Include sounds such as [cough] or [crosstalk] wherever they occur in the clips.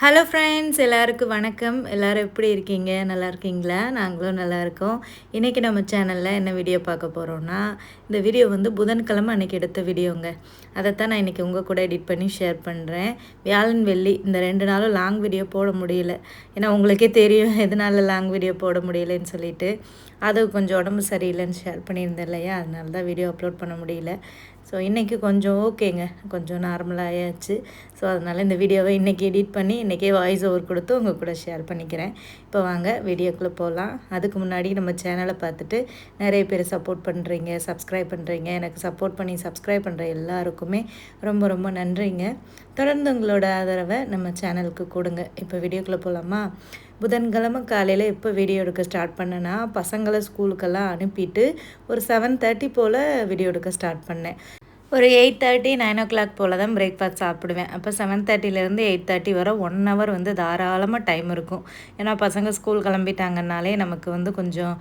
Hello friends எல்லாருக்கும் வணக்கம். எல்லோரும் எப்படி இருக்கீங்க? நல்லா இருக்கீங்களா? நாங்களும் நல்லா இருக்கோம். இன்றைக்கி நம்ம சேனலில் என்ன வீடியோ பார்க்க போகிறோன்னா இந்த வீடியோ வந்து புதன்கிழமை அன்றைக்கி எடுத்த வீடியோங்க அதைத்தான் நான் இன்றைக்கி உங்கள் கூட எடிட் பண்ணி ஷேர் பண்ணுறேன் வியாழன் வெள்ளி இந்த ரெண்டு நாளும் லாங் வீடியோ போட முடியல. ஏன்னா உங்களுக்கே தெரியும் எதனால லாங் வீடியோ போட முடியலன்னு சொல்லிட்டு. அது கொஞ்சம் உடம்பு சரியில்லைன்னு ஷேர் பண்ணியிருந்தேன் இல்லையா? அதனால தான் வீடியோ அப்லோட் பண்ண முடியல. ஸோ இன்றைக்கி கொஞ்சம் ஓகேங்க. கொஞ்சம் நார்மலாகியாச்சு ஸோ அதனால் இந்த வீடியோவை இன்றைக்கி எடிட் பண்ணி இன்றைக்கே வாய்ஸ் ஓவர் கொடுத்து உங்கள் கூட ஷேர் பண்ணிக்கிறேன். இப்போ வாங்க வீடியோக்குள்ளே போகலாம் அதுக்கு முன்னாடி நம்ம சேனலை பார்த்துட்டு நிறைய பேர் சப்போர்ட் பண்ணுறீங்க சப்ஸ்கிரைப் பண்ணுறீங்க எனக்கு சப்போர்ட் பண்ணி சப்ஸ்கிரைப் பண்ணுற எல்லாருக்குமே ரொம்ப ரொம்ப நன்றிங்க. தொடர்ந்து உங்களோட ஆதரவை நம்ம சேனலுக்கு கொடுங்க. இப்போ வீடியோக்குள்ளே போகலாமா புதன்கிழமை காலையில் எப்போ வீடியோ எடுக்க ஸ்டார்ட் பண்ணேன்னா பசங்களை ஸ்கூலுக்கெல்லாம் அனுப்பிட்டு ஒரு செவன் தேர்ட்டி போல் வீடியோ எடுக்க ஸ்டார்ட் பண்ணேன். ஒரு eight thirty nine o'clock போல் தான் பிரேக்ஃபாஸ்ட் சாப்பிடுவேன். அப்போ செவன் தேர்ட்டிலேருந்து எயிட் தேர்ட்டி வர ஒன் ஹவர் வந்து தாராளமாக டைம் இருக்கும். ஏன்னா பசங்க ஸ்கூல் கிளம்பிட்டாங்கனாலே நமக்கு வந்து கொஞ்சம்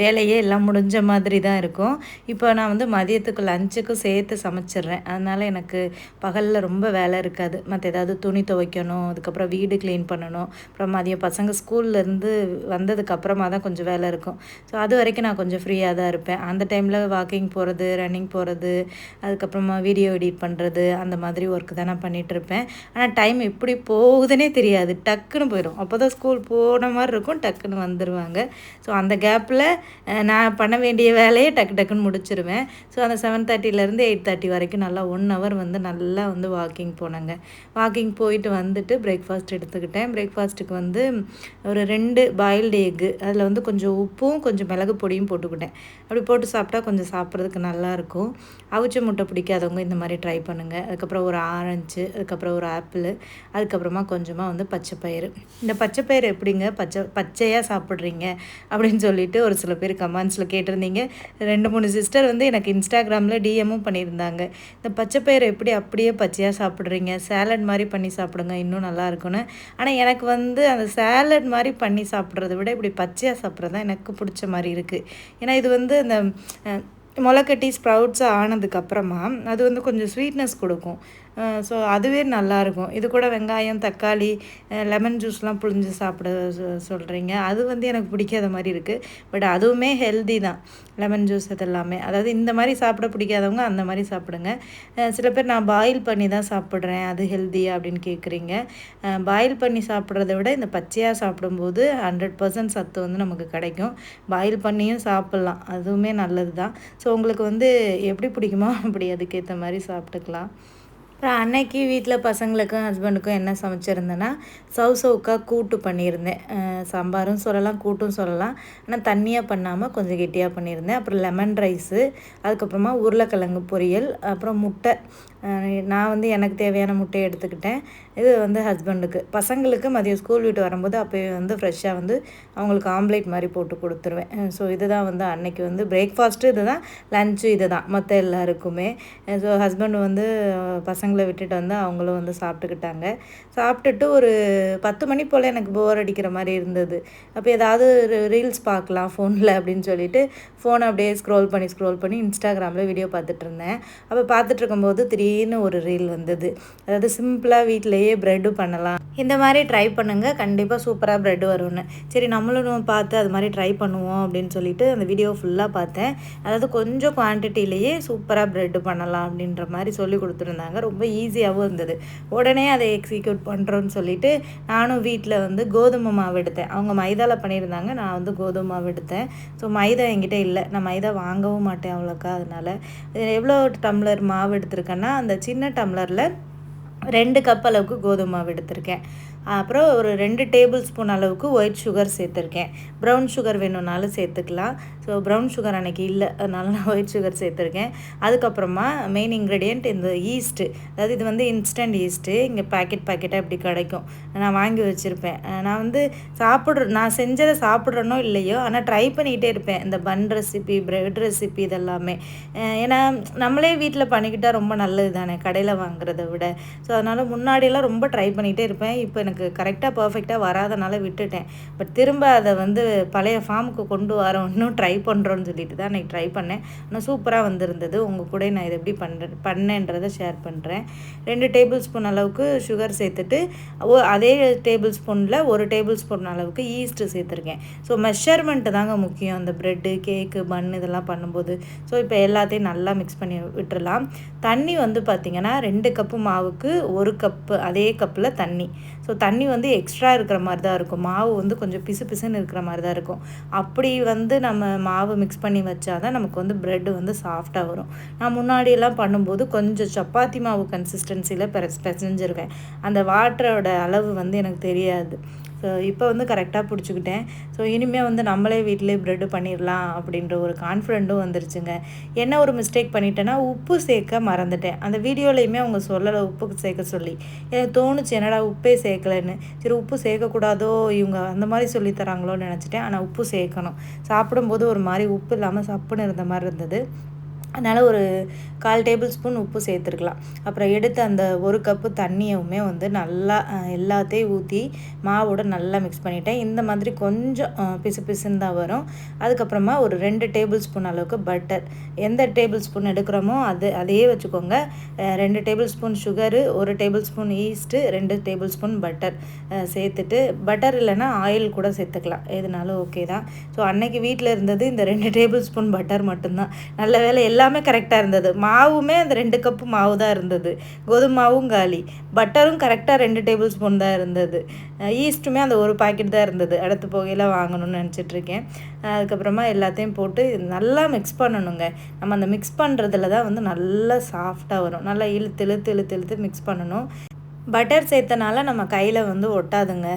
வேலையே எல்லாம் முடிஞ்ச மாதிரி தான் இருக்கும். இப்போ நான் வந்து மதியத்துக்கு லஞ்சுக்கும் சேர்த்து சமைச்சிட்றேன். அதனால் எனக்கு பகலில் ரொம்ப வேலை இருக்காது. மற்ற ஏதாவது துணி துவைக்கணும் அதுக்கப்புறம் வீடு க்ளீன் பண்ணணும். அப்புறம் மதியம் பசங்க ஸ்கூல்லேருந்து வந்ததுக்கப்புறமா தான் கொஞ்சம் வேலை இருக்கும். ஸோ அது வரைக்கும் நான் கொஞ்சம் ஃப்ரீயாக தான் இருப்பேன். அந்த டைமில் வாக்கிங் போகிறது ரன்னிங் போகிறது அதுக்கப்புறமா வீடியோ எடிட் பண்ணுறது அந்த மாதிரி ஒர்க் தான் நான் பண்ணிகிட்ருப்பேன் ஆனால் டைம் எப்படி போகுதுன்னே தெரியாது. டக்குன்னு போயிடும் அப்போ தான் ஸ்கூல் போன மாதிரி இருக்கும். டக்குன்னு வந்துடுவாங்க ஸோ அந்த கேப்பில் நான் பண்ண வேண்டிய வேலையை டக்கு டக்குன்னு முடிச்சிருவேன். ஸோ அந்த செவன் தேர்ட்டிலேருந்து எயிட் தேர்ட்டி வரைக்கும் நல்லா ஒன் ஹவர் வந்து நல்லா வந்து வாக்கிங் போனாங்க. வாக்கிங் போயிட்டு வந்துட்டு பிரேக்ஃபாஸ்ட் எடுத்துக்கிட்டேன். பிரேக்ஃபாஸ்ட்டுக்கு வந்து ஒரு ரெண்டு பாயில்டு எக்கு அதில் வந்து கொஞ்சம் உப்பும் கொஞ்சம் மிளகு பொடியும் போட்டுக்கிட்டேன். அப்படி போட்டு சாப்பிட்டா கொஞ்சம் சாப்பிட்றதுக்கு நல்லாயிருக்கும் அவிச்ச முட்டை முட்டை பிடிக்காதவங்க இந்த மாதிரி ட்ரை பண்ணுங்கள் அதுக்கப்புறம் ஒரு ஆரஞ்சு அதுக்கப்புறம் ஒரு ஆப்பிள் அதுக்கப்புறமா கொஞ்சமாக வந்து பச்சை பயிறு. இந்த பச்சை பயிறு எப்படிங்க? பச்சை பச்சையாக சாப்பிட்றீங்க? அப்படின்னு சொல்லிட்டு ஒரு சில பேர் கமெண்ட்ஸில் கேட்டிருந்தீங்க. ரெண்டு மூணு சிஸ்டர் வந்து எனக்கு இன்ஸ்டாகிராமில் டிஎம்மும் பண்ணியிருந்தாங்க. இந்த பச்சை பயிறு எப்படி அப்படியே பச்சையாக சாப்பிட்றீங்க? சேலட் மாதிரி பண்ணி சாப்பிடுங்க இன்னும் நல்லா இருக்கும்னு. ஆனால் எனக்கு வந்து அந்த சேலட் மாதிரி பண்ணி சாப்பிட்றத விட இப்படி பச்சையாக சாப்பிட்றது தான் எனக்கு பிடிச்ச மாதிரி இருக்குது ஏன்னா இது வந்து அந்த முளைக்கட்டி ஸ்ப்ரவுட்ஸாக ஆனதுக்கப்புறமா அது வந்து கொஞ்சம் ஸ்வீட்னஸ் கொடுக்கும். ஸோ அதுவே நல்லாயிருக்கும் இது கூட வெங்காயம் தக்காளி லெமன் ஜூஸ்லாம் புழிஞ்சு சாப்பிட சொல்கிறீங்க அது வந்து எனக்கு பிடிக்காத மாதிரி இருக்குது பட் அதுவுமே ஹெல்தி தான். லெமன் ஜூஸ் இதெல்லாமே. அதாவது இந்த மாதிரி சாப்பிட பிடிக்காதவங்க அந்த மாதிரி சாப்பிடுங்க. சில பேர் நான் பாயில் பண்ணி தான் சாப்பிட்றேன். அது ஹெல்தி அப்படின்னு கேட்குறீங்க பாயில் பண்ணி சாப்பிட்றத விட இந்த பச்சையாக சாப்பிடும்போது ஹண்ட்ரட் பர்சன்ட் சத்து வந்து நமக்கு கிடைக்கும். பாயில் பண்ணியும் சாப்பிட்லாம். அதுவுமே நல்லது தான் ஸோ உங்களுக்கு வந்து எப்படி பிடிக்குமோ அப்படி அதுக்கேற்ற மாதிரி சாப்பிட்டுக்கலாம். அப்புறம் அன்னைக்கு வீட்டில் பசங்களுக்கும் ஹஸ்பண்டுக்கும் என்ன சமைச்சிருந்தேன்னா சவு சவுக்காக கூட்டு பண்ணியிருந்தேன். சாம்பாரும் சொல்லலாம் கூட்டும் சொல்லலாம். ஆனால் தண்ணியாக பண்ணாமல் கொஞ்சம் கெட்டியாக பண்ணியிருந்தேன். அப்புறம் லெமன் ரைஸு அதுக்கப்புறமா உருளைக்கிழங்கு பொரியல் அப்புறம் முட்டை. நான் வந்து எனக்கு தேவையான முட்டையை எடுத்துக்கிட்டேன். இது வந்து ஹஸ்பண்டுக்கு பசங்களுக்கு மதியம் ஸ்கூல் விட்டு வரும்போது அப்போயே வந்து ஃப்ரெஷ்ஷாக வந்து அவங்களுக்கு ஆம்லேட் மாதிரி போட்டு கொடுத்துருவேன். ஸோ இதுதான் வந்து அன்னைக்கு வந்து பிரேக்ஃபாஸ்ட்டு இது தான் லஞ்சு இது தான் மற்ற எல்லாருக்குமே ஸோ ஹஸ்பண்ட் வந்து பசங்களை விட்டுட்டு வந்து அவங்களும் வந்து சாப்பிட்டுக்கிட்டாங்க. சாப்பிட்டுட்டு ஒரு பத்து மணி போல் எனக்கு போர் அடிக்கிற மாதிரி இருந்தது. அப்போ ஏதாவது ரீல்ஸ் பார்க்கலாம் ஃபோனில் அப்படின்னு சொல்லிட்டு ஃபோனை அப்படியே ஸ்க்ரோல் பண்ணி ஸ்க்ரோல் பண்ணி இன்ஸ்டாகிராமில் வீடியோ பார்த்துட்டு இருந்தேன். அப்போ பார்த்துட்டு இருக்கும்போது திடீர்னு ஒரு ரீல் வந்தது. அதாவது சிம்பிளாக வீட்டிலேயே அதுலேயே ப்ரெட்டு பண்ணலாம். இந்த மாதிரி ட்ரை பண்ணுங்கள் கண்டிப்பாக சூப்பராக ப்ரெட் வரும்னு. சரி நம்மளும் பார்த்து அது மாதிரி ட்ரை பண்ணுவோம் அப்படின்னு சொல்லிட்டு அந்த வீடியோ ஃபுல்லாக பார்த்தேன். அதாவது கொஞ்சம் குவான்டிட்டிலேயே சூப்பராக ப்ரெட்டு பண்ணலாம் அப்படின்ற மாதிரி சொல்லி கொடுத்துருந்தாங்க. ரொம்ப ஈஸியாகவும் இருந்தது. உடனே அதை எக்ஸிக்யூட் பண்ணுறோன்னு சொல்லிட்டு நானும் வீட்டில் வந்து கோதுமை மாவு எடுத்தேன். அவங்க மைதாவில் பண்ணியிருந்தாங்க. நான் வந்து கோதுமை மாவு எடுத்தேன். ஸோ மைதா என்கிட்ட இல்லை. நான் மைதா வாங்கவும் மாட்டேன் அவ்வளோக்கா அதனால். எவ்வளோ டம்ளர் மாவு எடுத்திருக்கேன்னா அந்த சின்ன டம்ளரில் ரெண்டு கப் அளவுக்கு கோதுமை மாவு எடுத்திருக்கேன். அப்புறம் ஒரு ரெண்டு டேபிள் ஸ்பூன் அளவுக்கு ஒயிட் சுகர் சேர்த்துருக்கேன். ப்ரௌன் சுகர் வேணும்னாலும் சேர்த்துக்கலாம். ஸோ ப்ரௌன் சுகர் அன்றைக்கி இல்லை. அதனால நான் ஒயிட் சுகர் சேர்த்துருக்கேன். அதுக்கப்புறமா மெயின் இன்க்ரீடியண்ட் இந்த ஈஸ்ட்டு அதாவது இது வந்து இன்ஸ்டன்ட் ஈஸ்ட்டு இங்கே பேக்கெட் பேக்கெட்டாக இப்படி கிடைக்கும். நான் வாங்கி வச்சுருப்பேன். நான் வந்து சாப்பிட்ற நான் செஞ்சதை சாப்பிட்றனோ இல்லையோ ஆனால் ட்ரை பண்ணிகிட்டே இருப்பேன். இந்த பன் ரெசிபி ப்ரெட் ரெசிபி இதெல்லாமே. ஏன்னா நம்மளே வீட்டில் பண்ணிக்கிட்டால் ரொம்ப நல்லது தானே கடையில் வாங்குறத விட. ஸோ அதனால் முன்னாடியெல்லாம் ரொம்ப ட்ரை பண்ணிகிட்டே இருப்பேன். இப்போ எனக்கு எனக்கு கரெக்டாக பர்ஃபெக்டாக வராதனால விட்டுட்டேன். பட் திரும்ப அதை வந்து பழைய ஃபார்முக்கு கொண்டு வரோம் இன்னும் ட்ரை பண்ணுறோன்னு சொல்லிட்டு தான் நான் ட்ரை பண்ணேன். ஆனால் சூப்பராக வந்திருந்தது. உங்கள் கூட நான் இதை எப்படி பண்ணுறேன் பண்ணேன்றதை ஷேர் பண்ணுறேன் ரெண்டு டேபிள் ஸ்பூன் அளவுக்கு சுகர் சேர்த்துட்டு அதே டேபிள் ஸ்பூனில் ஒரு டேபிள் ஸ்பூன் அளவுக்கு ஈஸ்ட்டு சேர்த்துருக்கேன். ஸோ மெஷர்மெண்ட்டு தாங்க முக்கியம். அந்த ப்ரெட்டு கேக்கு பன் இதெல்லாம் பண்ணும்போது. ஸோ இப்போ எல்லாத்தையும் நல்லா மிக்ஸ் பண்ணி விட்டுறலாம். தண்ணி வந்து பார்த்திங்கன்னா ரெண்டு கப்பு மாவுக்கு ஒரு கப்பு அதே கப்பில் தண்ணி. ஸோ தண்ணி வந்து எக்ஸ்ட்ரா இருக்கிற மாதிரி தான் இருக்கும். மாவு வந்து கொஞ்சம் பிசு பிசுன்னு இருக்கிற மாதிரி தான் இருக்கும். அப்படி வந்து நம்ம மாவு மிக்ஸ் பண்ணி வச்சா தான் நமக்கு வந்து ப்ரெட் வந்து சாஃப்டாக வரும். நான் முன்னாடியெல்லாம் பண்ணும்போது கொஞ்சம் சப்பாத்தி மாவு கன்சிஸ்டன்சியில் பெர பெசஞ்சிருவேன். அந்த வாட்டரோட அளவு வந்து எனக்கு தெரியாது. ஸோ இப்போ வந்து கரெக்டாக பிடிச்சிக்கிட்டேன். ஸோ இனிமேல் வந்து நம்மளே வீட்டிலே ப்ரெட்டு பண்ணிடலாம் அப்படின்ற ஒரு கான்ஃபிடென்ட்டும் வந்துருச்சுங்க. என்ன ஒரு மிஸ்டேக் பண்ணிட்டேன்னா உப்பு சேர்க்க மறந்துட்டேன். அந்த வீடியோலையுமே அவங்க சொல்லலை உப்பு சேர்க்க சொல்லி. எனக்கு தோணுச்சு என்னடா உப்பே சேர்க்கலன்னு. சரி உப்பு சேர்க்கக்கூடாதோ இவங்க அந்த மாதிரி சொல்லித்தராங்களோன்னு நினச்சிட்டேன். ஆனால் உப்பு சேர்க்கணும். சாப்பிடும்போது ஒரு மாதிரி உப்பு இல்லாமல் சப்புன்னு இருந்த மாதிரி இருந்தது. அதனால் ஒரு கால் டேபிள் ஸ்பூன் உப்பு சேர்த்துருக்கலாம். அப்புறம் எடுத்து அந்த ஒரு கப்பு தண்ணியுமே வந்து நல்லா எல்லாத்தையும் ஊற்றி மாவோட நல்லா மிக்ஸ் பண்ணிவிட்டேன் இந்த மாதிரி கொஞ்சம் பிசு பிசுன்னு தான் வரும். அதுக்கப்புறமா ஒரு ரெண்டு டேபிள் ஸ்பூன் அளவுக்கு பட்டர் எந்த டேபிள் ஸ்பூன் எடுக்கிறோமோ அது அதையே வச்சுக்கோங்க. ரெண்டு டேபிள் ஸ்பூன் சுகரு ஒரு டேபிள் ஸ்பூன் ஈஸ்ட்டு ரெண்டு டேபிள் ஸ்பூன் பட்டர் சேர்த்துட்டு பட்டர் இல்லைன்னா ஆயில் கூட சேர்த்துக்கலாம். எதுனாலும் ஓகே தான். ஸோ அன்னைக்கு வீட்டில் இருந்தது இந்த ரெண்டு டேபிள் ஸ்பூன் பட்டர் மட்டும்தான். நல்ல வேலை எல்லா எல்லாமே கரெக்டாக இருந்தது. மாவுமே அந்த ரெண்டு கப்பு மாவு தான் இருந்தது கோதுமை மாவும் காலி பட்டரும் கரெக்டாக ரெண்டு டேபிள் ஸ்பூன் தான் இருந்தது. ஈஸ்ட்டுமே அந்த ஒரு பாக்கெட் தான் இருந்தது. அடுத்து போகையில் வாங்கணும்னு நினச்சிட்ருக்கேன் அதுக்கப்புறமா எல்லாத்தையும் போட்டு நல்லா மிக்ஸ் பண்ணணுங்க. நம்ம அந்த மிக்ஸ் பண்ணுறதுல தான் வந்து நல்லா சாஃப்டாக வரும். நல்லா இழுத்து இழுத்து இழுத்து இழுத்து மிக்ஸ் பண்ணணும். பட்டர் சேர்த்தனால நம்ம கையில் வந்து ஒட்டாதுங்க.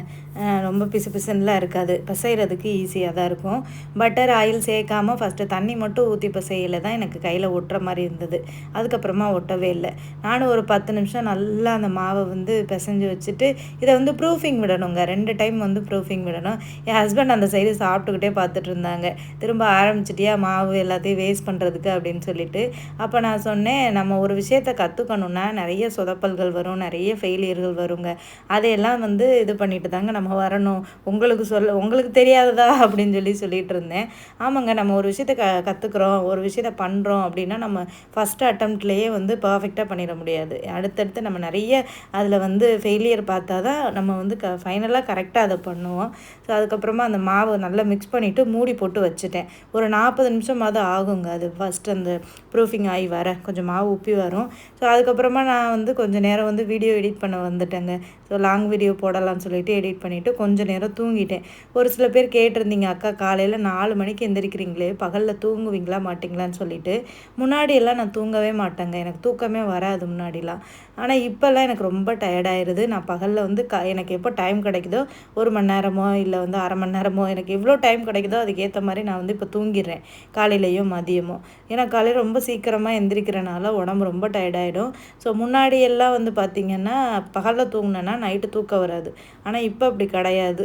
ரொம்ப பிசு பிசுன்னுலாம் இருக்காது. பிசைகிறதுக்கு ஈஸியாக தான் இருக்கும். பட்டர் ஆயில் சேர்க்காமல் ஃபஸ்ட்டு தண்ணி மட்டும் ஊற்றி பிசையில் தான் எனக்கு கையில் ஒட்டுற மாதிரி இருந்தது. அதுக்கப்புறமா ஒட்டவே இல்லை. நானும் ஒரு பத்து நிமிஷம் நல்லா அந்த மாவை வந்து பிசைஞ்சு வச்சுட்டு இதை வந்து ப்ரூஃபிங் விடணுங்க. ரெண்டு டைம் வந்து ப்ரூஃபிங் விடணும். என் ஹஸ்பண்ட் அந்த சைடு சாப்பிட்டுக்கிட்டே பார்த்துட்டு இருந்தாங்க. திரும்ப ஆரம்பிச்சிட்டியா மாவு எல்லாத்தையும் வேஸ்ட் பண்ணுறதுக்கு அப்படின்னு சொல்லிட்டு. அப்போ நான் சொன்னேன் நம்ம ஒரு விஷயத்த கற்றுக்கணுன்னா நிறைய சொதப்பல்கள் வரும் நிறைய ஃபெயிலியர்கள் வருங்க. அதையெல்லாம் வந்து இது பண்ணிட்டு தாங்க நம்ம நம்ம வரணும். உங்களுக்கு சொல்ல உங்களுக்கு தெரியாததா அப்படின்னு சொல்லி சொல்லிகிட்டு இருந்தேன். ஆமாங்க நம்ம ஒரு விஷயத்த க கற்றுக்குறோம் ஒரு விஷயத்த பண்ணுறோம் அப்படின்னா நம்ம ஃபஸ்ட் அட்டம்ப்ட்லேயே வந்து பர்ஃபெக்டாக பண்ணிட முடியாது. அடுத்தடுத்து நம்ம நிறைய அதில் வந்து ஃபெயிலியர் பார்த்தா தான் நம்ம வந்து க ஃபைனலாக கரெக்டாக அதை பண்ணுவோம். ஸோ அதுக்கப்புறமா அந்த மாவை நல்லா மிக்ஸ் பண்ணிவிட்டு மூடி போட்டு வச்சுட்டேன். ஒரு நாற்பது நிமிஷமாவது ஆகுங்க. அது ஃபஸ்ட் அந்த ப்ரூஃபிங் ஆகி வர கொஞ்சம் மாவு உப்பி வரும். ஸோ அதுக்கப்புறமா நான் வந்து கொஞ்சம் நேரம் வந்து வீடியோ எடிட் பண்ண வந்துட்டேங்க. ஸோ லாங் வீடியோ போடலாம்னு சொல்லிட்டு எடிட் பண்ணி பண்ணிவிட்டு கொஞ்சம் நேரம் தூங்கிட்டேன். ஒரு சில பேர் கேட்டிருந்தீங்க அக்கா காலையில் நாலு மணிக்கு எந்திரிக்கிறீங்களே பகலில் தூங்குவீங்களா மாட்டிங்களான்னு சொல்லிட்டு. முன்னாடியெல்லாம் நான் தூங்கவே மாட்டேங்க. எனக்கு தூக்கமே வராது முன்னாடிலாம். ஆனால் இப்போல்லாம் எனக்கு ரொம்ப டயர்டாயிருது நான் பகலில் வந்து க எனக்கு எப்போ டைம் கிடைக்குதோ ஒரு மணி நேரமோ இல்லை வந்து அரை மணி நேரமோ எனக்கு எவ்வளோ டைம் கிடைக்குதோ அதுக்கேற்ற மாதிரி நான் வந்து இப்போ தூங்கிடுறேன் காலையிலையோ மதியமோ. ஏன்னா காலையில் ரொம்ப சீக்கிரமாக எந்திரிக்கிறனால உடம்பு ரொம்ப டயர்டாயிடும் ஸோ முன்னாடியெல்லாம் வந்து பார்த்திங்கன்னா பகலில் தூங்கினேன்னா நைட்டு தூக்கம் வராது. ஆனால் இப்போ அப்படி கிடையாது.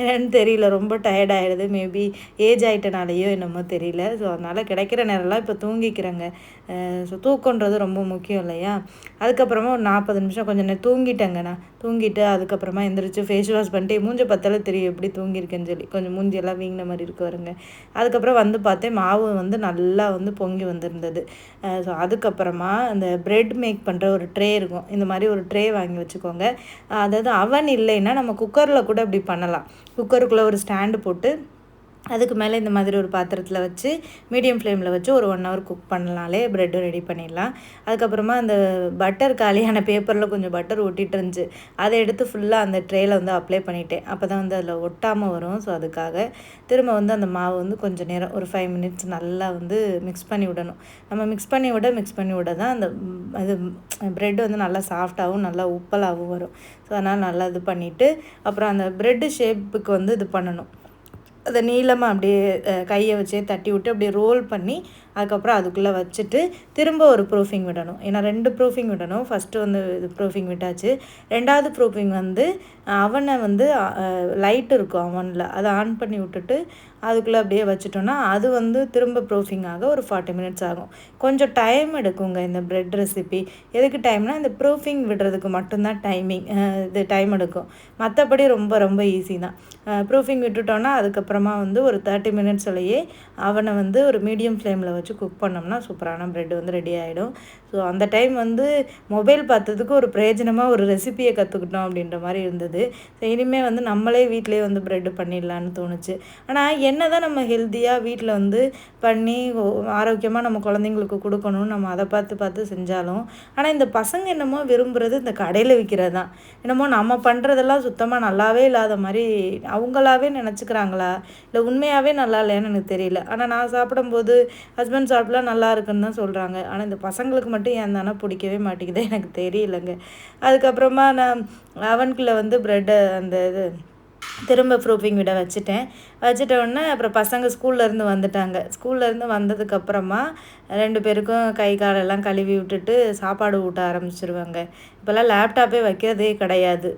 என்னன்னு தெரியல. ரொம்ப டயர்டாயிடுது மேபி ஏஜ் ஆகிட்டனாலேயோ என்னமோ தெரியல. ஸோ அதனால் கிடைக்கிற நேரம்லாம் இப்போ தூங்கிக்கிறேங்க. ஸோ தூக்கன்றது ரொம்ப முக்கியம் இல்லையா? அதுக்கப்புறமா ஒரு நாற்பது நிமிஷம் கொஞ்சம் நேரம் தூங்கிட்டேங்க நான். தூங்கிட்டு அதுக்கப்புறமா எந்திரிச்சு ஃபேஸ் வாஷ் பண்ணிட்டு மூஞ்ச பார்த்தாலே தெரியும் எப்படி தூங்கியிருக்கேன்னு சொல்லி. கொஞ்சம் மூஞ்சியெல்லாம் வீங்கின மாதிரி இருக்கு வருங்க அதுக்கப்புறம் வந்து பார்த்தேன் மாவு வந்து நல்லா வந்து பொங்கி வந்திருந்தது. ஸோ அதுக்கப்புறமா அந்த ப்ரெட் மேக் பண்ணுற ஒரு ட்ரே இருக்கும். இந்த மாதிரி ஒரு ட்ரே வாங்கி வச்சுக்கோங்க. அதாவது அவன் இல்லைன்னா நம்ம குக்கரில் கூட இப்படி பண்ணலாம். குக்கருக்குள்ளே ஒரு ஸ்டாண்டு போட்டு அதுக்கு மேலே இந்த மாதிரி ஒரு பாத்திரத்தில் வச்சு மீடியம் ஃப்ளேமில் வச்சு ஒரு ஒன் ஹவர் குக் பண்ணலாலே ப்ரெட்டும் ரெடி பண்ணிடலாம். அதுக்கப்புறமா அந்த பட்டர் காலியான பேப்பரில் கொஞ்சம் பட்டர் ஒட்டிகிட்டு இருந்துச்சு. அதை எடுத்து ஃபுல்லாக அந்த ட்ரேயில் வந்து அப்ளை பண்ணிட்டேன். அப்போ தான் வந்து அதில் ஒட்டாமல் வரும். ஸோ அதுக்காக திரும்ப வந்து அந்த மாவு வந்து கொஞ்சம் நேரம் ஒரு ஃபைவ் மினிட்ஸ் நல்லா வந்து மிக்ஸ் பண்ணி விடணும். நம்ம மிக்ஸ் பண்ணி விட மிக்ஸ் பண்ணி விட தான் அந்த அது ப்ரெட் வந்து நல்லா சாஃப்டாகவும் நல்லா உப்பலாகவும் வரும். ஸோ அதனால் நல்லா இது பண்ணிவிட்டு அப்புறம் அந்த ப்ரெட்டு ஷேப்புக்கு வந்து இது பண்ணணும். அதை நீளமாக அப்படியே கையை வச்சே தட்டி விட்டு அப்படியே ரோல் பண்ணி அதுக்கப்புறம் அதுக்குள்ளே வச்சுட்டு திரும்ப ஒரு ப்ரூஃபிங் விடணும். ஏன்னா ரெண்டு ப்ரூஃபிங் விடணும். ஃபஸ்ட்டு வந்து இது ப்ரூஃபிங் விட்டாச்சு. ரெண்டாவது ப்ரூஃபிங் வந்து அவனை வந்து லைட் இருக்கும் அவனில். அதை ஆன் பண்ணி விட்டுட்டு அதுக்குள்ளே அப்படியே வச்சுட்டோன்னா அது வந்து திரும்ப ப்ரூஃபிங் ஆக ஒரு ஃபார்ட்டி மினிட்ஸ் ஆகும். கொஞ்சம் டைம் எடுக்குங்க இந்த ப்ரெட் ரெசிபி எதுக்கு டைம்னா இந்த ப்ரூஃபிங் விடுறதுக்கு மட்டும்தான் டைமிங் இது டைம் எடுக்கும். மற்றபடி ரொம்ப ரொம்ப ஈஸி தான். ப்ரூஃபிங் விட்டுட்டோன்னா அதுக்கப்புறமா வந்து ஒரு தேர்ட்டி மினிட்ஸ்லேயே அவனை வந்து ஒரு மீடியம் ஃப்ளேமில் வச்சு குக் பண்ணோம்னா சூப்பரான ப்ரெட் வந்து ரெடி ஆகிடும் ஸோ அந்த டைம் வந்து மொபைல் பார்த்ததுக்கு ஒரு பிரயோஜனமாக ஒரு ரெசிபியை கற்றுக்கிட்டோம் அப்படின்ற மாதிரி இருந்தது. ஸோ இனிமேல் வந்து நம்மளே வீட்டிலே வந்து ப்ரெட்டு பண்ணிடலான்னு தோணுச்சு. ஆனால் என்ன தான் நம்ம ஹெல்த்தியாக வீட்டில் வந்து பண்ணி ஆரோக்கியமாக நம்ம குழந்தைங்களுக்கு கொடுக்கணும்னு நம்ம அதை பார்த்து பார்த்து செஞ்சாலும் ஆனால் இந்த பசங்க என்னமோ விரும்புகிறது இந்த கடையில் விற்கிறது தான் என்னமோ நம்ம பண்ணுறதெல்லாம் சுத்தமாக நல்லாவே இல்லாத மாதிரி அவங்களாவே நினச்சிக்கிறாங்களா? இல்லை உண்மையாகவே நல்லா இல்லையான்னு எனக்கு தெரியல. ஆனால் நான் சாப்பிடும்போது ஹஸ்பண்ட் சாப்பிட்லாம் நல்லா இருக்குன்னு தான் சொல்கிறாங்க ஆனால் இந்த பசங்களுக்கு மட்டும் ஏன் தானே பிடிக்கவே மாட்டேங்குது எனக்கு தெரியலங்க. அதுக்கப்புறமா நான் அவனுக்குள்ளே வந்து ப்ரெட்டை அந்த இது திரும்ப ப்ரூஃபிங் விட வச்சுட்டேன். வச்சிட்டோன்னே அப்புறம் பசங்க ஸ்கூல்லேருந்து வந்துட்டாங்க. ஸ்கூல்லேருந்து வந்ததுக்கப்புறமா ரெண்டு பேருக்கும் கை காலெல்லாம் கழுவி விட்டுட்டு சாப்பாடு ஊட்ட ஆரம்பிச்சிருவாங்க. இப்போல்லாம் லேப்டாப்பே வைக்கிறதே கிடையாது.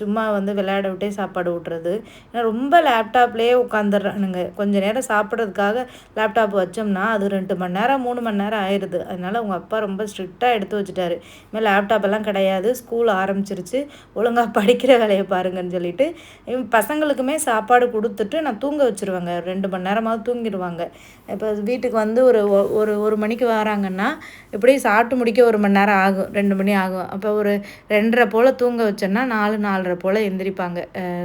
சும்மா வந்து விளையாட விட்டே சாப்பாடு ஊட்டுறது. ஏன்னா ரொம்ப லேப்டாப்லேயே உட்காந்துடுறானுங்க. கொஞ்சம் நேரம் சாப்பிட்றதுக்காக லேப்டாப் வச்சோம்னா அது ரெண்டு மணி நேரம் மூணு மணி நேரம் ஆயிடுது அதனால் உங்கள் அப்பா ரொம்ப ஸ்ட்ரிக்டாக எடுத்து வச்சுட்டாரு. இனிமேல் லேப்டாப் எல்லாம் கிடையாது. ஸ்கூல் ஆரம்பிச்சிருச்சு. ஒழுங்காக படிக்கிற வேலையை பாருங்கன்னு சொல்லிட்டு பசங்களுக்குமே சாப்பாடு கொடுத்துட்டு நான் தூங்க வச்சுருவாங்க. ரெண்டு மணி நேரமாவது தூங்கிடுவாங்க இப்போ வீட்டுக்கு வந்து ஒரு ஒரு ஒரு மணிக்கு வராங்கன்னா இப்படி சாப்பிட்டு முடிக்க ஒரு மணி நேரம் ஆகும். ரெண்டு மணி ஆகும். அப்போ ஒரு ரெண்டரை போல் தூங்க வச்சோன்னா நாலு நாலரை போல் எந்திரிப்பாங்க.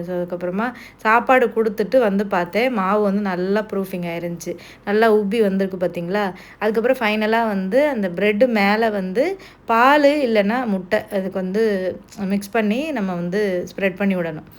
ஸோ அதுக்கப்புறமா சாப்பாடு கொடுத்துட்டு வந்து பார்த்தேன். மாவு வந்து நல்லா ப்ரூஃபிங் ஆயிருந்துச்சு. நல்லா உப்பி வந்திருக்கு பார்த்தீங்களா? அதுக்கப்புறம் ஃபைனலாக வந்து அந்த ப்ரெட்டு மேலே வந்து பால் இல்லைன்னா முட்டை. அதுக்கு வந்து மிக்ஸ் பண்ணி நம்ம வந்து ஸ்ப்ரெட் பண்ணி விடணும்.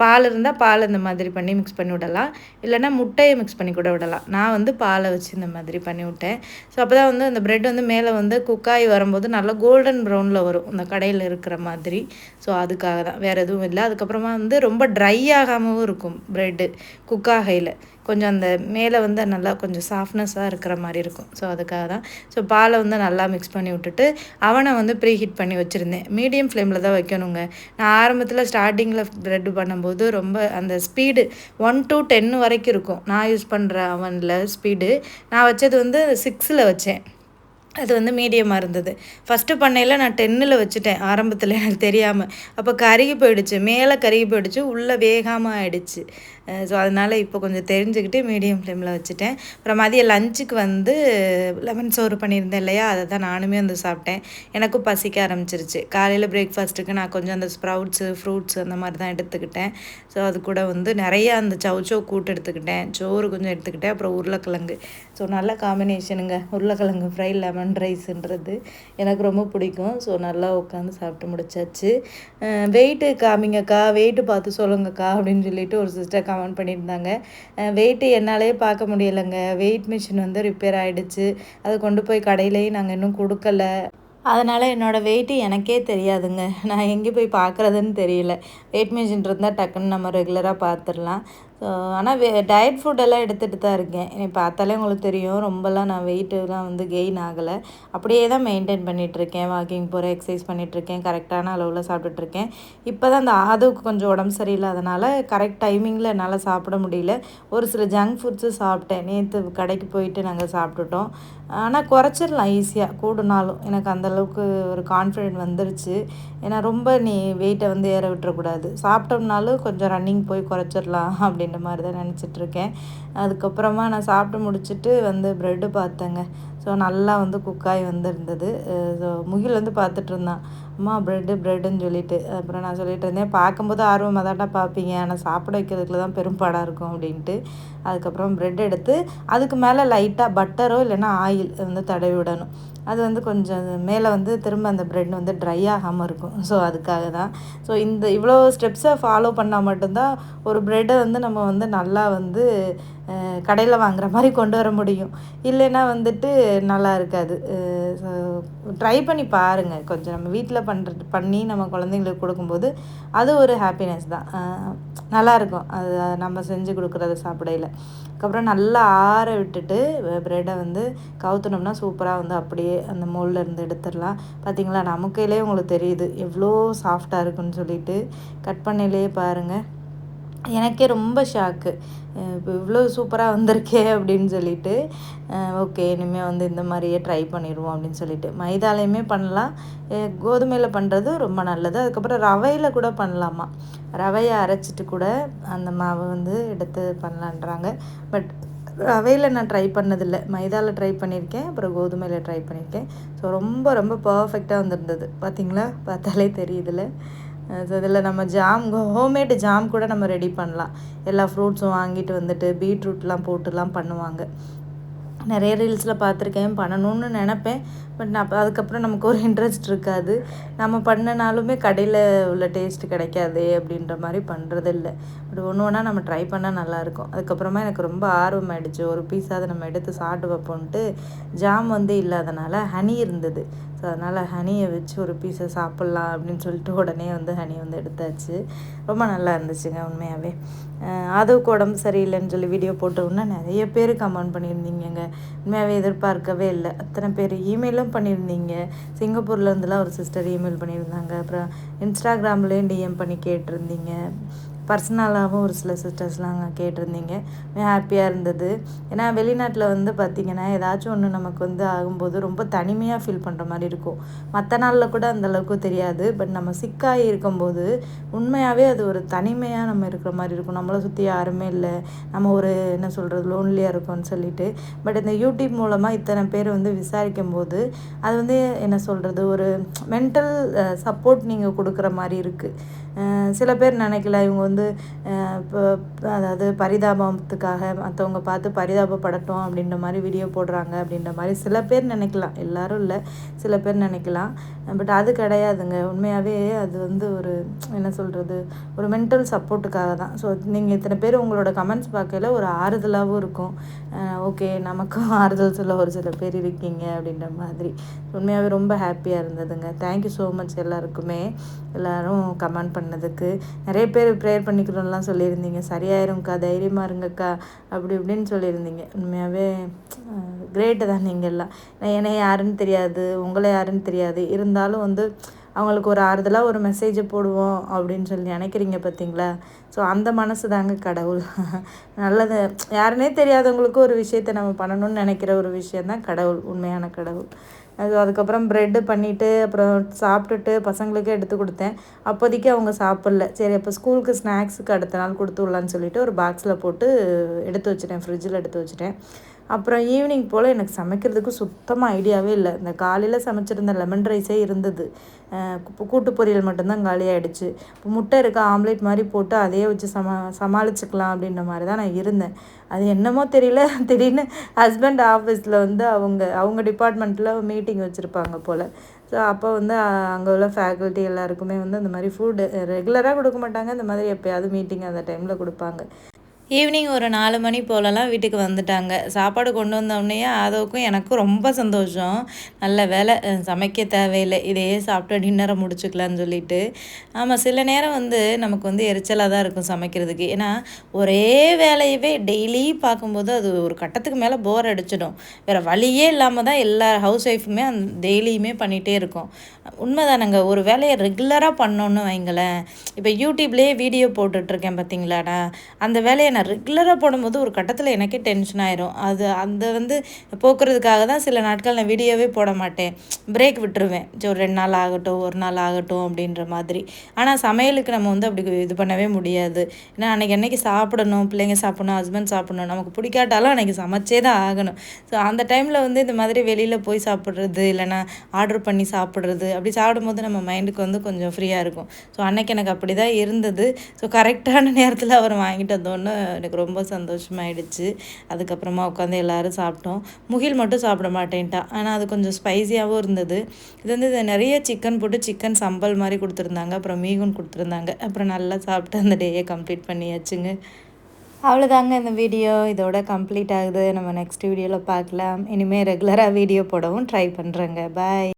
பால் இருந்தால் பால் இந்த மாதிரி பண்ணி மிக்ஸ் பண்ணி விடலாம். இல்லைனா முட்டையை மிக்ஸ் பண்ணி கூட விடலாம். நான் வந்து பாலை வச்சு இந்த மாதிரி பண்ணி விட்டேன். ஸோ அப்போ தான் வந்து அந்த ப்ரெட் வந்து மேலே வந்து குக்காய் வரும்போது நல்லா கோல்டன் ப்ரௌனில் வரும். அந்த கடையில் இருக்கிற மாதிரி. ஸோ அதுக்காக தான் வேறு எதுவும் இல்லை. அதுக்கப்புறமா வந்து ரொம்ப ட்ரை ஆகாமவும் இருக்கும் ப்ரெட்டு குக்காகையில் கொஞ்சம் அந்த மேலே வந்து நல்லா கொஞ்சம் சாஃப்ட்னஸாக இருக்கிற மாதிரி இருக்கும். ஸோ அதுக்காக தான். ஸோ பாலை வந்து நல்லா மிக்ஸ் பண்ணி விட்டுட்டு அவனை வந்து ப்ரீ ஹீட் பண்ணி வச்சுருந்தேன். மீடியம் ஃப்ளேமில் தான் வைக்கணுங்க. நான் ஆரம்பத்தில் ஸ்டார்டிங்கில் ப்ரெட் பண்ணும்போது ரொம்ப அந்த ஸ்பீடு ஒன் டு டென் வரைக்கும் இருக்கும். நான் யூஸ் பண்ணுற அவனில் ஸ்பீடு நான் வச்சது வந்து சிக்ஸில் வச்சேன். அது வந்து மீடியமாக இருந்தது. ஃபஸ்ட்டு பண்ணையில் நான் டென்னில் வச்சுட்டேன். ஆரம்பத்தில் எனக்கு தெரியாமல் அப்போ கருகி போயிடுச்சு. மேலே கருகி போயிடுச்சு. உள்ளே வேகாமல் ஆயிடுச்சு. ஸோ அதனால் இப்போ கொஞ்சம் தெரிஞ்சுக்கிட்டு மீடியம் ஃப்ளேமில் வச்சுட்டேன். அப்புறம் மதியம் லஞ்சுக்கு வந்து லெமன் சோறு பண்ணியிருந்தேன் இல்லையா? அதை தான் நானுமே வந்து சாப்பிட்டேன். எனக்கும் பசிக்க ஆரம்பிச்சிருச்சு. காலையில் பிரேக்ஃபாஸ்ட்டுக்கு நான் கொஞ்சம் அந்த ஸ்ப்ரவுட்ஸு ஃப்ரூட்ஸ் அந்த மாதிரி தான் எடுத்துக்கிட்டேன். ஸோ அது கூட வந்து நிறையா அந்த சவுச்சோ கூட்டு எடுத்துக்கிட்டேன். சோறு கொஞ்சம் எடுத்துக்கிட்டேன். அப்புறம் உருளைக்கிழங்கு. ஸோ நல்ல காம்பினேஷனுங்க உருளைக்கிழங்கு ஃப்ரை லெமன் ரைஸுன்றது எனக்கு ரொம்ப பிடிக்கும். ஸோ நல்லா உட்காந்து சாப்பிட்டு முடிச்சாச்சு. வெயிட்டு காமிங்கக்கா வெயிட்டு பார்த்து சொல்லுங்கக்கா அப்படின்னு சொல்லிட்டு ஒரு சிஸ்டர் கமெண்ட் பண்ணியிருந்தாங்க. வெயிட்டு என்னாலே பார்க்க முடியலைங்க. வெயிட் மிஷின் வந்து ரிப்பேர் ஆகிடுச்சு அதை கொண்டு போய் கடையிலையும் நாங்கள் இன்னும் கொடுக்கல. அதனால் என்னோடய வெயிட்டு எனக்கே தெரியாதுங்க. நான் எங்கே போய் பார்க்குறதுன்னு தெரியல. வெயிட் மிஷின் இருந்தால் டக்குன்னு நம்ம ரெகுலராக பார்த்துடலாம். ஸோ ஆனால் வே டயட் ஃபுட்டெல்லாம் எடுத்துகிட்டு தான் இருக்கேன். என்னை பார்த்தாலே உங்களுக்கு தெரியும் ரொம்பலாம் நான் வெயிட்டுலாம் வந்து கெயின் ஆகலை. அப்படியே தான் மெயின்டைன் பண்ணிகிட்ருக்கேன் வாக்கிங் போகிறேன் எக்ஸசைஸ் பண்ணிகிட்ருக்கேன் கரெக்டான அளவில் சாப்பிட்டுட்ருக்கேன் இப்போ தான் அந்த ஆதவுக்கு கொஞ்சம் உடம்பு சரியில்லாதனால கரெக்ட் டைமிங்கில் என்னால் சாப்பிட முடியல. ஒரு சில ஜங்க் ஃபுட்ஸு சாப்பிட்டேன். நேற்று கடைக்கு போயிட்டு நாங்கள் சாப்பிட்டுட்டோம். ஆனால் குறைச்சிடலாம் ஈஸியாக கூடுனாலும் எனக்கு அந்தளவுக்கு ஒரு கான்ஃபிடென்ட் வந்துருச்சு. ஏன்னா ரொம்ப நீ வெயிட்டை வந்து ஏற விட்டுறக்கூடாது. சாப்பிட்டோம்னாலும் கொஞ்சம் ரன்னிங் போய் குறைச்சிடலாம் அப்படின்னு அப்படின்ற மாதிரி தான் நினச்சிட்ருக்கேன். அதுக்கப்புறமா நான் சாப்பிட்டு முடிச்சுட்டு வந்து ப்ரெட்டு பார்த்தேங்க. ஸோ நல்லா வந்து குக்காய் வந்துருந்தது. ஸோ முகில் வந்து பார்த்துட்டு இருந்தான் அம்மா ப்ரெட்டு ப்ரெட்டுன்னு சொல்லிட்டு. அப்புறம் நான் சொல்லிட்டு இருந்தேன் பார்க்கும்போது ஆர்வமாக தான்டா பார்ப்பீங்க. ஆனால் சாப்பிட வைக்கிறதுக்குள்ள தான் பெரும்பாடாக இருக்கும். அப்படின்ட்டு. அதுக்கப்புறம் ப்ரெட் எடுத்து அதுக்கு மேலே லைட்டாக பட்டரோ இல்லைன்னா ஆயில் வந்து தடவி விடணும். அது வந்து கொஞ்சம் மேலே வந்து திரும்ப அந்த ப்ரெட் வந்து ட்ரை ஆகாமல் இருக்கும். ஸோ அதுக்காக தான் ஸோ இந்த இவ்வளோ ஸ்டெப்ஸை ஃபாலோ பண்ணால் மட்டும்தான் ஒரு ப்ரெட்டை வந்து நம்ம வந்து நல்லா வந்து கடையில் வாங்குற மாதிரி கொண்டு வர முடியும். இல்லைன்னா வந்துட்டு நல்லா இருக்காது. ஸோ ட்ரை பண்ணி பாருங்கள் கொஞ்சம் நம்ம வீட்டில் பண்ணுற பண்ணி நம்ம குழந்தைங்களுக்கு கொடுக்கும்போது அது ஒரு ஹாப்பினஸ் தான். நல்லாயிருக்கும் அது நம்ம செஞ்சு கொடுக்குறத சாப்பிடையில. அதுக்கப்புறம் நல்லா ஆற விட்டுட்டு ப்ரெட்டை வந்து கவுத்துனோம்னா சூப்பராக வந்து அப்படியே அந்த மோல்டில் இருந்து எடுத்துடலாம். பார்த்தீங்களா நமக்கையிலே உங்களுக்கு தெரியுது. எவ்வளோ சாஃப்டாக இருக்குன்னு சொல்லிட்டு. கட் பண்ணையிலே பாருங்கள் எனக்கே ரொம்ப ஷாக்கு. இப்போ இவ்வளோ சூப்பராக வந்திருக்கே அப்படின்னு சொல்லிட்டு ஓகே இனிமேல் வந்து இந்த மாதிரியே ட்ரை பண்ணிடுவோம் அப்படின்னு சொல்லிட்டு. மைதாலையுமே பண்ணலாம். கோதுமையில் பண்ணுறது ரொம்ப நல்லது. அதுக்கப்புறம் ரவையில் கூட பண்ணலாமா? ரவையை அரைச்சிட்டு கூட அந்த மாவை வந்து எடுத்து பண்ணலான்றாங்க. பட் ரவையில் நான் ட்ரை பண்ணதில்லை. மைதாவில் ட்ரை பண்ணியிருக்கேன். அப்புறம் கோதுமையில் ட்ரை பண்ணியிருக்கேன். ஸோ ரொம்ப ரொம்ப பர்ஃபெக்டாக வந்துருந்தது. பார்த்தீங்களா பார்த்தாலே தெரியுதுல்ல. இதில் நம்ம ஜாம் ஹோம்மேடு ஜாம் கூட நம்ம ரெடி பண்ணலாம். எல்லா ஃப்ரூட்ஸும் வாங்கிட்டு வந்துட்டு பீட்ரூட்லாம் போட்டுலாம் பண்ணுவாங்க. நிறைய ரீல்ஸில் பார்த்துருக்கேன் பண்ணணும்னு நினப்பேன். பட் நான் அதுக்கப்புறம் நமக்கு ஒரு இன்ட்ரெஸ்ட் இருக்காது. நம்ம பண்ணனாலுமே கடையில் உள்ள டேஸ்ட் கிடைக்காது அப்படின்ற மாதிரி பண்ணுறது இல்லை பட் ஒன்று ஒன்றா நம்ம ட்ரை பண்ணால் நல்லாயிருக்கும். அதுக்கப்புறமா எனக்கு ரொம்ப ஆர்வம் ஆகிடுச்சு ஒரு பீஸாக அதை நம்ம எடுத்து சாப்பிட்டு வைப்போன்ட்டு ஜாம் வந்து இல்லாதனால ஹனி இருந்தது. ஸோ அதனால் ஹனியை வச்சு ஒரு பீஸை சாப்பிட்லாம் அப்படின்னு சொல்லிட்டு உடனே வந்து ஹனி வந்து எடுத்தாச்சு. ரொம்ப நல்லா இருந்துச்சுங்க உண்மையாகவே அதுக்கு உடம்பு சரியில்லைன்னு சொல்லி வீடியோ போட்டோன்னா நிறைய பேர் கமெண்ட் பண்ணியிருந்தீங்கங்க. உண்மையாகவே எதிர்பார்க்கவே இல்லை. அத்தனை பேர் இமெயிலும் பண்ணியிருந்தீங்க. சிங்கப்பூர்லேருந்துலாம் ஒரு சிஸ்டர் இமெயில் பண்ணியிருந்தாங்க. அப்புறம் இன்ஸ்டாகிராம்லேயும் டிஎம் பண்ணி கேட்டிருந்தீங்க. பர்சனலாகவும் ஒரு சில சிஸ்டர்ஸ்லாம் கேட்டிருந்தீங்க. ஹாப்பியாக இருந்தது. ஏன்னா வெளிநாட்டில் வந்து பார்த்திங்கன்னா ஏதாச்சும் ஒன்று நமக்கு வந்து ஆகும்போது ரொம்ப தனிமையாக ஃபீல் பண்ணுற மாதிரி இருக்கும். மற்ற நாளில் கூட அந்தளவுக்கு தெரியாது. பட் நம்ம சிக்காகி இருக்கும்போது உண்மையாகவே அது ஒரு தனிமையாக நம்ம இருக்கிற மாதிரி இருக்கும். நம்மளை சுற்றி யாருமே இல்லை. நம்ம ஒரு என்ன சொல்கிறது லோன்லியாக இருக்கோம்னு சொல்லிட்டு. பட் இந்த யூடியூப் மூலமாக இத்தனை பேர் வந்து விசாரிக்கும் போது அது வந்து என்ன சொல்கிறது ஒரு மென்டல் சப்போர்ட் நீங்கள் கொடுக்குற மாதிரி இருக்குது சில பேர் நினைக்கல இவங்க வந்து இப்போ அதாவது பரிதாபத்துக்காக மற்றவங்க பார்த்து பரிதாபப்படட்டும் அப்படின்ற மாதிரி வீடியோ போடுறாங்க அப்படின்ற மாதிரி சில பேர் நினைக்கலாம். எல்லோரும் இல்லை சில பேர் நினைக்கலாம். பட் அது கிடையாதுங்க. உண்மையாகவே அது வந்து ஒரு என்ன சொல்கிறது ஒரு மென்டல் சப்போர்ட்டுக்காக தான். ஸோ நீங்கள் இத்தனை பேர் உங்களோட கமெண்ட்ஸ் பார்க்கல ஒரு ஆறுதலாகவும் இருக்கும். ஓகே நமக்கும் [laughs] ஆறுதல் சொல்ல ஒரு சில பேர் இருக்கீங்க அப்படின்ற மாதிரி. உண்மையாகவே ரொம்ப ஹாப்பியாக இருந்ததுங்க. தேங்க்யூ ஸோ மச் எல்லாருக்குமே. எல்லோரும் கமெண்ட் பண்ணதுக்கு. நிறைய பேர் ப்ரேயர் பண்ணிக்கிறோம்லாம் சொல்லியிருந்தீங்க. சரியாயிரும்க்கா தைரியமாக இருங்கக்கா அப்படி இப்படின்னு சொல்லியிருந்தீங்க. உண்மையாகவே கிரேட்டு தான் நீங்கள்லாம் என்னை யாருன்னு தெரியாது உங்களை யாருன்னு தெரியாது. இருந்தாலும் வந்து அவங்களுக்கு ஒரு ஆறுதலாக ஒரு மெசேஜை போடுவோம் அப்படின்னு சொல்லி நினைக்கிறீங்க பார்த்தீங்களா ஸோ அந்த மனசு தாங்க கடவுள். நல்லது யாருனே தெரியாதவங்களுக்கும் ஒரு விஷயத்தை நம்ம பண்ணணும்னு நினைக்கிற ஒரு விஷயந்தான் கடவுள் உண்மையான கடவுள். அது அதுக்கப்புறம் ப்ரெட்டு பண்ணிவிட்டு அப்புறம் சாப்பிட்டுட்டு பசங்களுக்கே எடுத்து கொடுத்தேன். அப்போதைக்கு அவங்க சாப்பிட்ல. சரி அப்போ ஸ்கூலுக்கு ஸ்நாக்ஸுக்கு அடுத்த நாள் கொடுத்து விட்லான்னு சொல்லிட்டு ஒரு பாக்ஸில் போட்டு எடுத்து வச்சுட்டேன். ஃப்ரிட்ஜில் எடுத்து வச்சுட்டேன். அப்புறம் ஈவினிங் போல் எனக்கு சமைக்கிறதுக்கு சுத்தமாக ஐடியாவே இல்லை. இந்த காலையில் சமைச்சிருந்த லெமன் ரைஸே இருந்தது. கூட்டு பொரியல் மட்டும்தான் காலியாகிடுச்சு இப்போ முட்டை இருக்க ஆம்லேட் மாதிரி போட்டு அதையே வச்சு சமா சமாளிச்சுக்கலாம் அப்படின்ற மாதிரி தான் நான் இருந்தேன். அது என்னமோ தெரியல. [laughs] திடீர்னு ஹஸ்பண்ட் ஆஃபீஸில் வந்து அவங்க அவங்க டிபார்ட்மெண்ட்டில் மீட்டிங் வச்சுருப்பாங்க போல். ஸோ அப்போ வந்து அங்கே உள்ள ஃபேக்கல்ட்டி எல்லாருக்குமே வந்து அந்த மாதிரி ஃபுட்டு ரெகுலராக கொடுக்க மாட்டாங்க. இந்த மாதிரி எப்போயாவது மீட்டிங் அந்த டைமில் கொடுப்பாங்க. ஈவினிங் ஒரு நாலு மணி போலலாம் வீட்டுக்கு வந்துட்டாங்க. சாப்பாடு கொண்டு வந்தோடனே ஆதவுக்கும் எனக்கும் ரொம்ப சந்தோஷம். நல்ல வேலை சமைக்க தேவையில்லை. இதையே சாப்பிட்டு டின்னரை முடிச்சுக்கலான்னு சொல்லிட்டு. ஆமாம் சில நேரம் வந்து நமக்கு வந்து எரிச்சலாக தான் இருக்கும் சமைக்கிறதுக்கு. ஏன்னா ஒரே வேலையவே டெய்லி பார்க்கும்போது அது ஒரு கட்டத்துக்கு மேலே போர் அடிச்சிடும். வேறு வழியே இல்லாமல் தான் எல்லா ஹவுஸ் ஒய்ஃபுமே அந் டெய்லியுமே பண்ணிகிட்டே இருக்கும். உண்மைதானங்க ஒரு வேலையை ரெகுலராக பண்ணோன்னு வைங்களேன். இப்போ யூடியூப்லேயே வீடியோ போட்டுட்ருக்கேன் பார்த்தீங்களாடா அந்த வேலையை நான் ரெகுலராக போடும்போது ஒரு கட்டத்தில் எனக்கே டென்ஷன் ஆயிரும். அது அந்த வந்து போக்குறதுக்காக தான் சில நாட்கள் நான் வீடியோவே போட மாட்டேன். பிரேக் விட்டுருவேன். ஒரு ரெண்டு நாள் ஆகட்டும் ஒரு நாள் ஆகட்டும் அப்படின்ற மாதிரி. ஆனால் சமையலுக்கு நம்ம வந்து அப்படி இது பண்ணவே முடியாது. ஏன்னா அன்றைக்கி அன்றைக்கி சாப்பிடணும் பிள்ளைங்க சாப்பிடணும் ஹஸ்பண்ட் சாப்பிடணும் நமக்கு பிடிக்காட்டாலும் அன்றைக்கி சமைச்சே தான் ஆகணும். ஸோ அந்த டைமில் வந்து இந்த மாதிரி வெளியில் போய் சாப்பிட்றது இல்லைனா ஆர்டர் பண்ணி சாப்பிட்றது அப்படி சாப்பிடும்போது நம்ம மைண்டுக்கு வந்து கொஞ்சம் ஃப்ரீயாக இருக்கும். ஸோ அன்னைக்கு எனக்கு அப்படி தான் இருந்தது ஸோ கரெக்டான நேரத்தில் அவர் வாங்கிட்டு வந்தோன்னு எனக்கு ரொம்ப சந்தோஷமாயிடுச்சு. அதுக்கப்புறமா உட்காந்து எல்லோரும் சாப்பிட்டோம். முகில் மட்டும் சாப்பிட மாட்டேன்ட்டா. ஆனால் அது கொஞ்சம் ஸ்பைஸியாகவும் இருந்தது. இது வந்து நிறைய சிக்கன் போட்டு சிக்கன் சம்பல் மாதிரி கொடுத்துருந்தாங்க. அப்புறம் மீகுன் கொடுத்துருந்தாங்க. அப்புறம் நல்லா சாப்பிட்டு அந்த டேயை கம்ப்ளீட் பண்ணியாச்சுங்க. அவ்வளோதாங்க இந்த வீடியோ இதோட கம்ப்ளீட் ஆகுது. நம்ம நெக்ஸ்ட் வீடியோவில் பார்க்கலாம். இனிமேல் ரெகுலராக வீடியோ போடவும் ட்ரை பண்ணுறேங்க பாய்